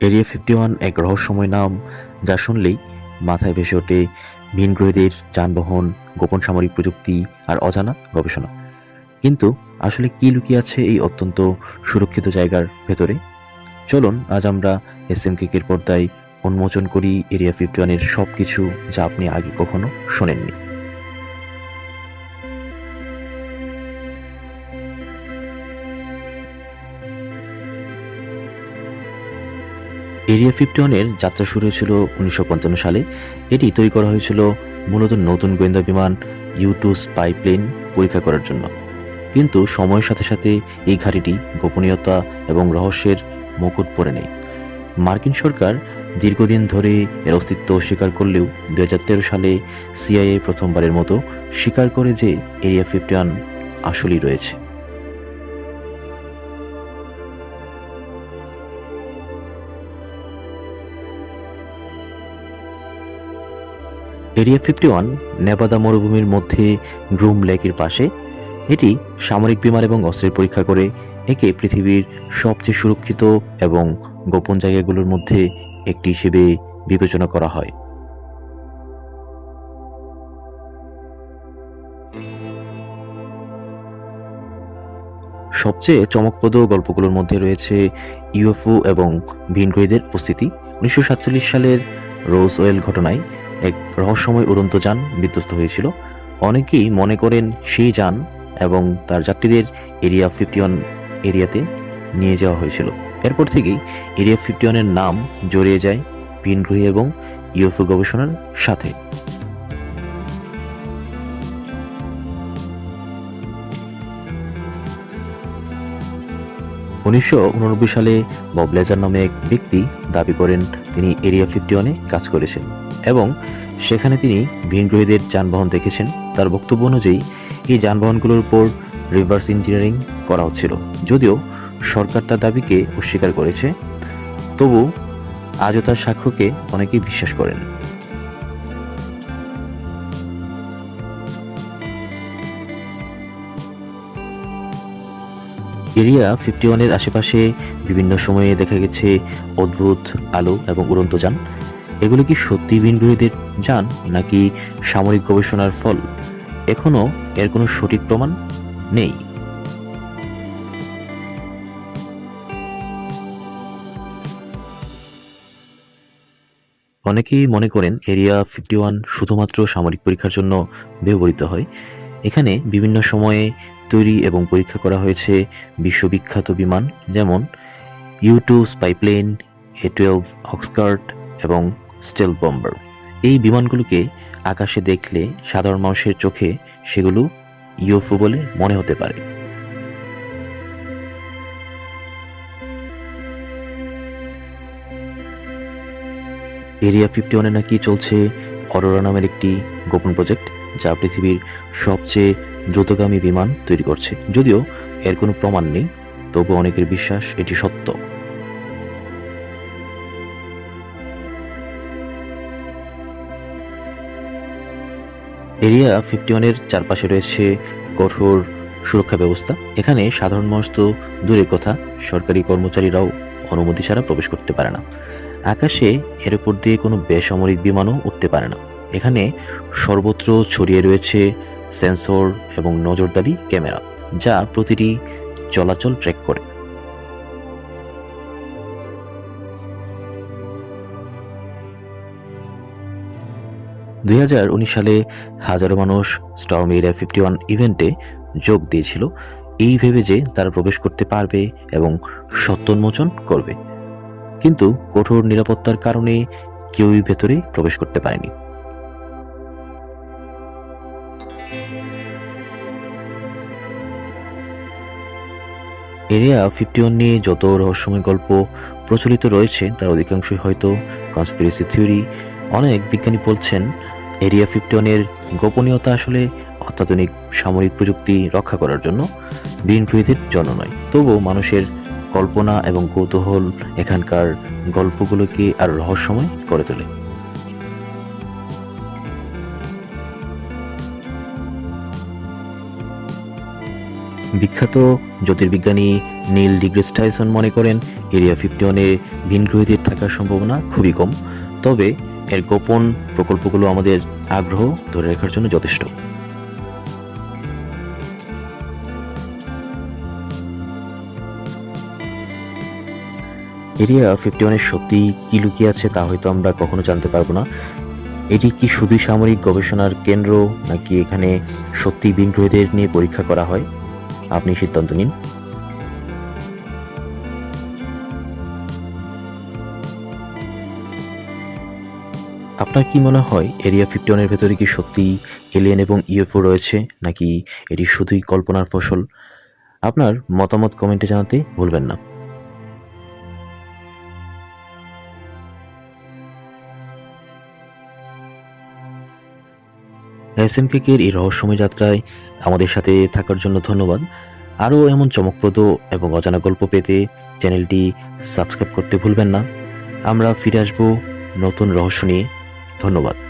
Area fifty one এক রহস্যময় নাম যা শুনলেই মাথায় ভেসে ওঠে ভিন গ্রহীদের যানবাহন, গোপন সামরিক প্রযুক্তি আর অজানা গবেষণা। কিন্তু আসলে কি লুকিয়ে আছে এই অত্যন্ত সুরক্ষিত জায়গার ভেতরে? চলুন, আজ আমরা এস এম কেকের পর্দায় উন্মোচন করি এরিয়া ফিফটি ওয়ানের সব কিছু যা আপনি আগে কখনো শোনেননি। এরিয়া ফিফটি ওয়ানের যাত্রা শুরু হয়েছিল উনিশশো পঞ্চান্ন সালে। এটি তৈরি করা হয়েছিল মূলত নতুন গোয়েন্দা বিমান ইউ টু স্পাই প্লেন পরীক্ষা করার জন্য। কিন্তু সময়ের সাথে সাথে এই ঘাঁটিটি গোপনীয়তা এবং রহস্যের মুকুট পরে নেয়। মার্কিন সরকার দীর্ঘদিন ধরে এর অস্তিত্ব স্বীকার করলেও দু হাজার তেরো সালে সিআইএ প্রথমবারের মতো স্বীকার করে যে এরিয়া ফিফটি আসলেই রয়েছে। এরিয়া ফিফটি ওয়ান নেভাদা মরুভূমির মধ্যে গ্রুম লেকের পাশে, এটি সামরিক বিমান এবং অস্ত্রের পরীক্ষা করে একে পৃথিবীর সবচেয়ে সুরক্ষিত এবং গোপন জায়গাগুলোর মধ্যে একটি হিসেবে বিবেচনা করা হয়। সবচেয়ে চমকপ্রদ গল্পগুলোর মধ্যে রয়েছে ইউএফও এবং ভিনগ্রহীদের উপস্থিতি। উনিশশো সাতচল্লিশ সালের রোজ ওয়েল ঘটনায় এক রহস্যময় উড়ন্ত যান বিধ্বস্ত হয়েছিল। অনেকেই মনে করেন সেই যান এবং তার যাত্রীদের এরিয়া ফিফটি ওয়ান এরিয়াতে নিয়ে যাওয়া হয়েছিল। এরপর থেকেই এরিয়া ফিফটি ওয়ানের নাম জড়িয়ে যায় ভিনগ্রহী এবং ইউএফও গবেষণার সাথে। উনিশশো উননব্বই সালে বব লেজার নামে এক ব্যক্তি দাবি করেন, তিনি এরিয়া ফিফটি ওয়ানে কাজ করেছেন। এবং সেখানে তিনি ভিনগ্রহীদের যানবাহন দেখেছেন। তার বক্তব্য অনুযায়ী, এই যানবাহনগুলোর উপর রিভার্স ইঞ্জিনিয়ারিং করা হচ্ছিল। যদিও সরকার তার দাবিকে অস্বীকার করেছে, তবু আজও তার সাক্ষ্যকে অনেকেই বিশ্বাস করেন। এরিয়া ফিফটি ওয়ানের আশেপাশে বিভিন্ন সময়ে দেখা গেছে অদ্ভুত আলো এবং উড়ন্ত যান। এগুলো কি সত্যি ভিনগ্রহীদের যান, নাকি সামরিক গবেষণার ফল? এখনও এর কোনো সঠিক প্রমাণ নেই। অনেকেই মনে করেন এরিয়া ফিফটি ওয়ান শুধুমাত্র সামরিক পরীক্ষার জন্য ব্যবহৃত হয়। এখানে বিভিন্ন সময়ে তৈরি এবং পরীক্ষা করা হয়েছে বিশ্ববিখ্যাত বিমান, যেমন U two spy plane, A twelve Oxcart এবং স্টেল বম্বার। এই বিমানগুলোকে আকাশে দেখলে সাধারণ মানুষের চোখে সেগুলো ইউএফও বলে মনে হতে পারে। এরিয়া ফিফটি ওয়ানে নাকি চলছে অরোরা নামের একটি গোপন প্রজেক্ট যা পৃথিবীর সবচেয়ে দ্রুতগামী বিমান তৈরি করছে। যদিও এর কোনো প্রমাণ নেই তবু অনেকের বিশ্বাস এটি সত্য। এরিয়া ফিফটি ওয়ানের চারপাশে রয়েছে কঠোর সুরক্ষা ব্যবস্থা। এখানে সাধারণ মানুষ তো দূরের কথা, সরকারি কর্মচারীরাও অনুমতি ছাড়া প্রবেশ করতে পারে না। আকাশে এর উপর দিয়ে কোনো বেসামরিক বিমানও উঠতে পারে না। এখানে সর্বত্র ছড়িয়ে রয়েছে সেন্সর এবং নজরদারি ক্যামেরা, যা প্রতিটি চলাচল ট্র্যাক করে। দুই হাজার উনিশ সালে হাজারো মানুষ স্টর্ম এরিয়া ফিফটি ওয়ান ইভেন্টে যোগ দিয়েছিল। এই ভেবে যে তারা প্রবেশ করতে পারবে এবং সত্য উন্মোচন করবে। কিন্তু কঠোর নিরাপত্তার কারণে কেউই ভেতরে প্রবেশ করতে পারেনি। এরিয়া ফিফটি ওয়ান নিয়ে যত রহস্যময় গল্প প্রচলিত রয়েছে, তার অধিকাংশই হয়তো কনস্পিরেসি থিওরি অনেক বিজ্ঞানী বলছেন, এরিয়া ফিফটি ওয়ানের গোপনীয়তা আসলে অত্যাধুনিক সামরিক প্রযুক্তি রক্ষা করার জন্য বিনপ্রীতির জন্য নয়। তবুও মানুষের কল্পনা এবং কৌতূহল এখানকার গল্পগুলোকে আর রহস্যময় করে তোলে। বিখ্যাত জ্যোতির্বিজ্ঞানী নীল ডিগ্রেস টাইসন মনে করেন, এরিয়া ফিফটি ওয়ানে ভিনগ্রহীদের থাকার সম্ভাবনা খুবই কম। তবে এর গোপন প্রকল্পগুলো আমাদের আগ্রহ ধরে রাখার জন্য যথেষ্ট। এরিয়া ফিফটি ওয়ানের সত্যি কী লুকিয়ে আছে তা হয়তো আমরা কখনো জানতে পারব না। এটি কি শুধুই সামরিক গবেষণার কেন্দ্র নাকি এখানে সত্যি বিগ্রহীদের নিয়ে পরীক্ষা করা হয়? আপনি সিদ্ধান্ত নিন। আপনার কি মনে হয় এরিয়া ফিফটি ওয়ানের ভেতরে কি সত্যি এলিয়েন এবং ইউএফও রয়েছে, নাকি এটি শুধুই কল্পনার ফসল? আপনার মতামত কমেন্টে জানাতে ভুলবেন না। এস এম কেকের এই রহস্যময় যাত্রায় আমাদের সাথে থাকার জন্য ধন্যবাদ। আরও এমন চমকপ্রদ এবং অজানা গল্প পেতে চ্যানেলটি সাবস্ক্রাইব করতে ভুলবেন না। আমরা ফিরে আসব নতুন রহস্য নিয়ে। ধন্যবাদ।